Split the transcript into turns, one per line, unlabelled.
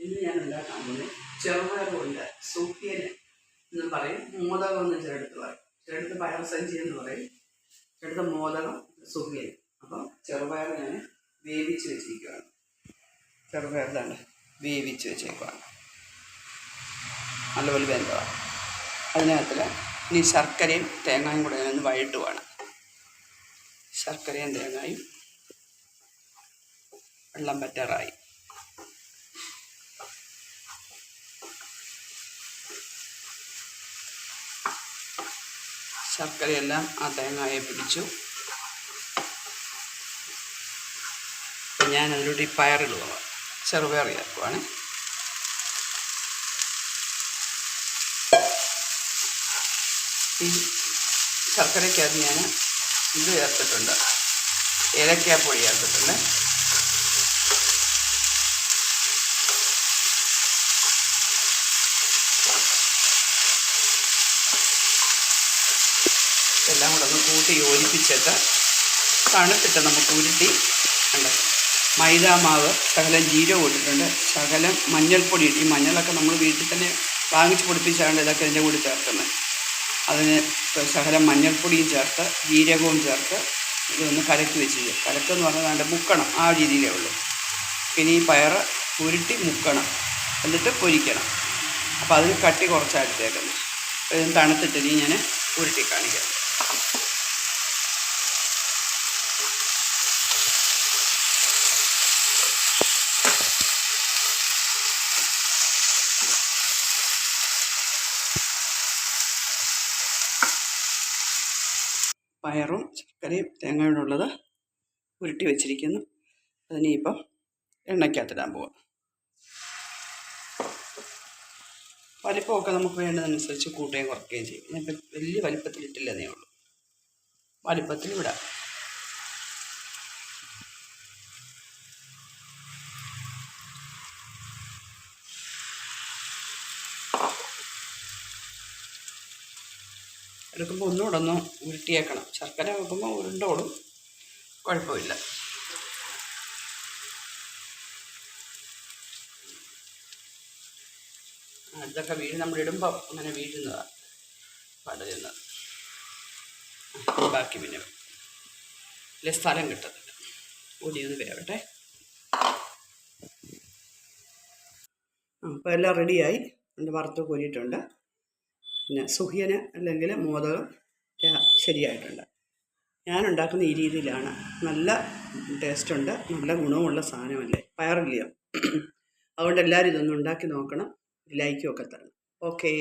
ഇന്ന് ഞാൻ ഉണ്ടാക്കാൻ പോകുന്നത് ചെറുപയർ കൊണ്ട് എന്ന് പറയും. മോദകം എന്ന് ചിലടത്ത് പറയും. ചിലടത്ത് പയർസഞ്ചി എന്ന് പറയും. ചിലടത്ത് മോദകം സുഖിയൻ അപ്പം ചെറുപയർ ഞാൻ വേവിച്ച് വെച്ചിരിക്കുകയാണ് ചെറുപയർ വേവിച്ച് വെച്ചേക്കുവാണ്. നല്ലപോലെ വെന്തതാണ് അതിനകത്തിൽ ഇനി ശർക്കരയും തേങ്ങയും കൂടെ ഞാനൊന്ന് വഴട്ടുവാണ് ശർക്കരയും തേങ്ങയും വെള്ളം പറ്റാറായി. ശർക്കരയെല്ലാം ആ തേങ്ങയെ പിടിച്ചു. അപ്പം ഞാൻ അതിലൂടെ ഈ പയറിടുക. ചെറുപയർ ചേർക്കുവാണ് ഈ ശർക്കരയ്ക്കകത്ത് ഞാൻ ഇത് ചേർത്തിട്ടുണ്ട്. ഏലക്കാപ്പൊടി ചേർത്തിട്ടുണ്ട്. എല്ലാം കൂടെ ഒന്ന് കൂട്ടി യോജിപ്പിച്ചിട്ട് തണുത്തിട്ട് നമുക്ക് ഉരുട്ടി ഉണ്ട് മൈദ മാവ് ശകലം ജീരകം ഇട്ടിട്ടുണ്ട്. ശകലം മഞ്ഞൾപ്പൊടി ഈ മഞ്ഞളൊക്കെ നമ്മൾ വീട്ടിൽ തന്നെ വാങ്ങിച്ച് പൊടിപ്പിച്ചാണ് ഇതൊക്കെ ഇതിന്റെ കൂടി ചേർക്കുന്നത്. അതിന് ശകലം മഞ്ഞൾപ്പൊടിയും ചേർത്ത് ജീരകവും ചേർത്ത് ഇതൊന്ന് കലക്കി വെച്ച് കലക്കെന്ന് പറഞ്ഞാൽ അതിന്റെ മുക്കണം ആ രീതിയിലേ ഉള്ളൂ. പിന്നെ ഈ പയറ് ഉരുട്ടി മുക്കണം. എന്നിട്ട് പൊരിക്കണം. അപ്പോൾ അതിന് കട്ടി കുറച്ചാണ് എടുത്തേക്കുന്നത്. ഇതും ഇത് തണുത്തിട്ട് ഇനി ഞാൻ ഉരുട്ടി കാണിക്കാം. പയറും ശർക്കരയും തേങ്ങയോടുള്ളത് ഉരുട്ടി വെച്ചിരിക്കുന്നു. അതിനിപ്പം എണ്ണയ്ക്കകത്തിടാൻ പോവാം. വലിപ്പമൊക്കെ നമുക്ക് വേണ്ടതനുസരിച്ച് കൂട്ടുകയും കുറയ്ക്കുകയും ചെയ്യും. ഞാനിപ്പോൾ വലിയ വലിപ്പത്തിലിട്ടില്ലെന്നേ ഉള്ളൂ. വലിപ്പത്തിൽ വിടാം. എടുക്കുമ്പോൾ ഒന്നുകൂടെ ഒന്ന് ഉരുട്ടിയേക്കണം. ശർക്കര വെക്കുമ്പോൾ ഉരുണ്ടോളും. കുഴപ്പമില്ല. ഇതൊക്കെ വീട് നമ്മൾ ഇടുമ്പോൾ അങ്ങനെ വീഴുന്നതാണ് പടരുന്നത്. ബാക്കി പിന്നെ ഇല്ല സ്ഥലം കിട്ടത്തില്ല. കൂടി ഒന്ന് വേവട്ടെ. അപ്പോൾ എല്ലാം റെഡിയായി എന്റെ വറുത്ത് കോരിയിട്ടുണ്ട്. പിന്നെ സുഖിയന് അല്ലെങ്കിൽ മോദകം ശരിയായിട്ടുണ്ട്. ഞാൻ ഉണ്ടാക്കുന്ന ഈ രീതിയിലാണ്. നല്ല ടേസ്റ്റുണ്ട് നല്ല ഗുണമുള്ള സാധനമല്ലേ? പയറില്ലയോ? അതുകൊണ്ട് എല്ലാവരും ഇതൊന്ന് ഉണ്ടാക്കി നോക്കണം ലൈക്കും ഒക്കെ തരണം. ഓക്കേ.